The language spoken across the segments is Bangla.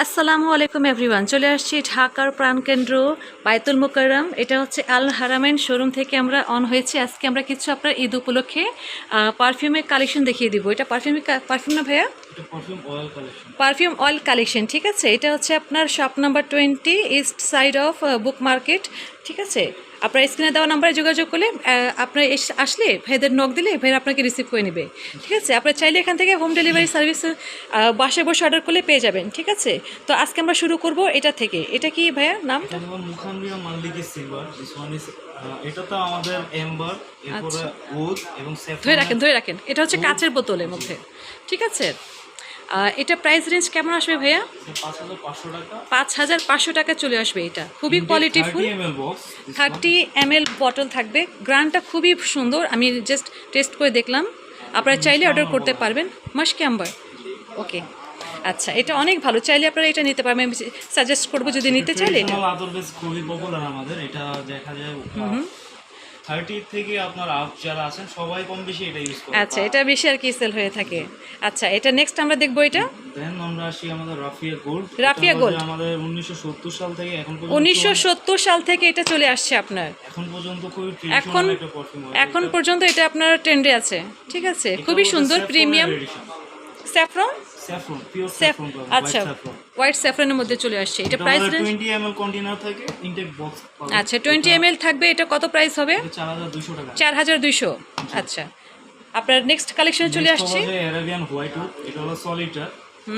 আসসালামু আলাইকুম এভরিওয়ান চলে আসছি ঢাকার প্রাণকেন্দ্র বায়তুল মুকাররম। এটা হচ্ছে আল হারামেন শোরুম থেকে আমরা অন হয়েছি। আজকে আমরা কিছু আপনার ঈদ উপলক্ষে পারফিউমের কালেকশন দেখিয়ে দিব। এটা পারফিউমের পারফিউম না ভাইয়া? Perfume oil collection perfume oil collection ঠিক আছে? এটা হচ্ছে আপনার shop number twenty east side of book market ঠিক আছে? আপনার স্ক্রিনে দেওয়া নাম্বারে যোগাযোগ করলে আপনার আসলে ভাইদের নক দিলে ভাইরা আপনাকে রিসিভ করে নেবে। ঠিক আছে? আপনার চাইলে এখান থেকে হোম ডেলিভারি সার্ভিস বাসায় বসে অর্ডার করলে পেয়ে যাবেন। ঠিক আছে? তো আজকে আমরা শুরু করব এটা থেকে। এটা কি ভাইয়া নাম? এটা যেমন সিলভার দিস ওয়ান ইজ এটা তো আমাদের এম্বার এরপরে উড এবং ধরে রাখেন ধরে রাখেন। এটা হচ্ছে কাচের বোতলের মধ্যে। ঠিক আছে? এটা প্রাইস রেঞ্জ কেমন আসবে ভাইয়া? পাঁচ হাজার পাঁচশো টাকা। চলে আসবে এটা। খুবই qualityful L box thirty M L bottle থাকবে। গ্রানটা খুবই সুন্দর। আমি জাস্ট টেস্ট করে দেখলাম। আপনারা চাইলে অর্ডার করতে পারবেন। মাসকি আম্বার ওকে আচ্ছা এটা অনেক ভালো। চাইলে আপনারা এটা নিতে পারবেন। আমি সাজেস্ট করব যদি নিতে চাইলে। এটা খুবই পপুলার আমাদের। এটা দেখা যায় থার্টি থেকে আপনার আপ যারা আছেন সবাই কম বেশি এটা ইউজ করে। আচ্ছা এটা বেশি আর কি সেল হয়ে থাকে। আচ্ছা এটা নেক্সট আমরা দেখব এটা? দেন আমরা আসি আমাদের রাফিয়া গোল্ড রাফিয়া gold। আমাদের উনিশশো সত্তর সাল থেকে এখন পর্যন্ত উনিশশো সত্তর সাল থেকে এটা চলে আসছে আপনার। এখন পর্যন্ত খুবই এখন এখন পর্যন্ত এটা আপনার ট্রেন্ডে আছে। ঠিক আছে? খুবই সুন্দর premium saffron? Saffron pure saffron আচ্ছা হোয়াইট স্যাফরনের মধ্যে চলে আসছে। এটা প্রাইস রেঞ্জ 20 ml কন্টেনার থাকে ইনটেক বক্স আচ্ছা টোয়েন্টি এম থাকবে এটা কত প্রাইস হবে? 4200 টাকা। চার হাজার দুইশো। আচ্ছা। আপনার নেক্সট কালেকশনে চলে আসছে? অ্যারাবিয়ান হোয়াইট এটা হলো সলিটার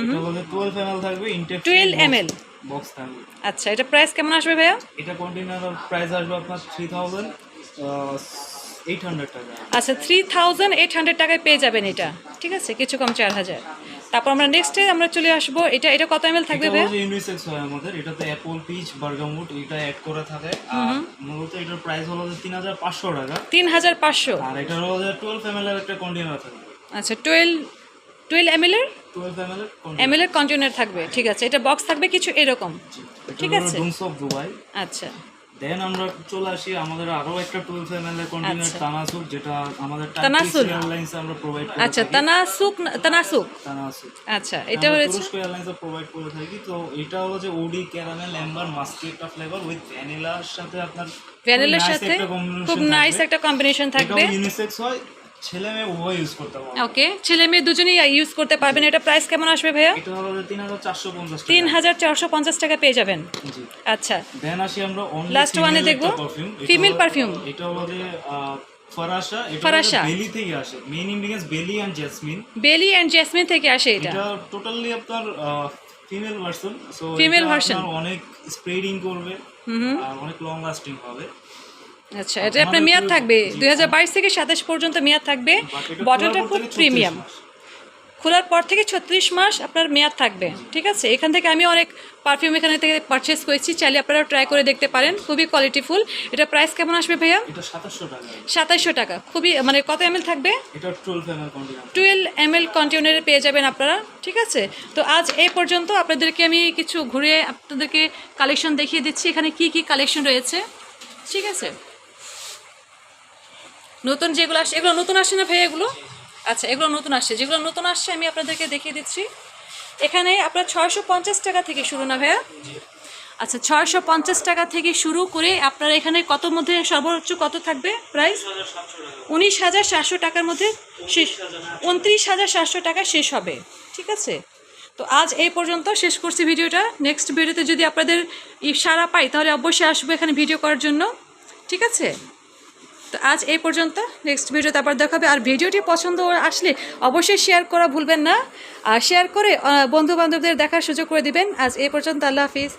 এটা হলো 12 ml থাকবে ইনটেক 12 ml বক্স থাকবে। আচ্ছা এটা প্রাইস কেমন আসবে ভাইয়া? এটা কন্টেনার প্রাইস আসবে আপনার 3800 টাকা আচ্ছা থ্রি থাউজেন্ড এইট হান্ড্রেড টাকায় পেয়ে যাবেন এটা। ঠিক আছে? কিছু কম চার হাজার। তারপর আমরা নেক্সটে আমরা চলে আসব। এটা এটা কত এম থাকবে এটা ইউনিসেক্স হয় আমাদের। এটাতে অ্যাপল পিচ বার্গামুট এটা অ্যাড করা থাকে। আর মূলত এটার প্রাইস হলো যে 3500 টাকা। তিন হাজার পাঁচশো? আর এটার হলো যে 12 ml এর একটা কন্টেনার থাকবে। আচ্ছা টুয়েলভ টুয়েলভ এম এর? 12 ml এর এম কন্টেনার থাকবে। ঠিক আছে এটা বক্স থাকবে কিছু এরকম। ঠিক আছে। ডুমস অফ দুবাই আচ্ছা। দেন আমরা চলে আসি আমাদের আরও একটা 12 ml এর আচ্ছা। তানাসুক যেটা আমাদের তানাসুক। এয়ারলাইন্স আমরা প্রোভাইড করি আচ্ছা তানাসুক তানাসুক। তানাসুক। আচ্ছা এটা হয়েছে তুরস্ক এয়ারলাইন্স প্রোভাইড করে থাকি। তো এটা হলো যে ওডি ক্যারামেল এম্বার মাস্কি একটা ফ্লেভার উইথ ভ্যানিলার সাথে আপনার ভ্যানিলার সাথে খুব নাইস একটা কম্বিনেশন থাকবে। ইউনিসেক্স হয়। ছেলে মেয়ে উভয় ইউজ করতে পারবে। ওকে ছেলে মেয়ে দুজনেই ইউজ করতে পারবেন। এটা প্রাইস কেমন আসবে ভাইয়া? এটা তিন হাজার চারশো পঞ্চাশ টাকা। পেয়ে যাবেন। জি। আচ্ছা। দেন আসি আমরা এ female দেখব। এটা এটা ফরাসা। বেলি থেকে আসে। মেইন ইনগ্রিডিয়েন্টস বেলি এন্ড জেসমিন বেলি জেসমিন থেকে আসে এটা। এটা টোটালি আপনার female version so Female version। অনেক স্প্রেডিং করবে। আর অনেক লং লাস্টিং হবে। আচ্ছা এটা আপনার মেয়াদ থাকবে দুই হাজার বাইশ থেকে সাতাশ পর্যন্ত মেয়াদ থাকবে। বটলটা খুব প্রিমিয়াম। খোলার পর থেকে ছত্রিশ মাস আপনার মেয়াদ থাকবে ঠিক আছে? এখান থেকে আমি অনেক পারফিউম এখানে থেকে পারচেস করেছি চাইলে আপনারা ট্রাই করে দেখতে পারেন। খুবই কোয়ালিটিফুল এটা প্রাইস কেমন আসবে ভাইয়া? সাতাশশো টাকা। খুবই মানে কত এম থাকবে? Twelve M L continue twelve M L কন্টেনারে পেয়ে যাবেন আপনারা ঠিক আছে? তো আজ এই পর্যন্ত আপনাদেরকে আমি কিছু ঘুরে আপনাদেরকে কালেকশন দেখিয়ে দিচ্ছি। এখানে কি কি কালেকশন রয়েছে ঠিক আছে? নতুন যেগুলো আসছে এগুলো নতুন আসছে না ভাইয়া এগুলো? আচ্ছা এগুলো নতুন আসছে যেগুলো নতুন আসছে আমি আপনাদেরকে দেখিয়ে দিচ্ছি। এখানে আপনার ছয়শো পঞ্চাশ টাকা থেকে শুরু না ভাইয়া? আচ্ছা ছয়শো পঞ্চাশ টাকা থেকে শুরু করে আপনারা এখানে কত মধ্যে সর্বোচ্চ কত থাকবে প্রাইস উনিশ হাজার সাতশো টাকার মধ্যে শেষ, উনত্রিশ হাজার সাতশো টাকা শেষ হবে। ঠিক আছে? তো আজ এই পর্যন্ত শেষ করছি ভিডিওটা। নেক্সট ভিডিওতে যদি আপনাদের সাড়া পাই, তাহলে অবশ্যই আসব এখানে ভিডিও করার জন্য। ঠিক আছে? তো আজ এই পর্যন্ত। নেক্সট ভিডিওতে আবার দেখাবে। আর ভিডিওটি পছন্দ আসলে অবশ্যই শেয়ার করা ভুলবেন না। আর শেয়ার করে বন্ধু বান্ধবদের দেখার সুযোগ করে দিবেন। আজ এই পর্যন্ত, আল্লাহ হাফিজ।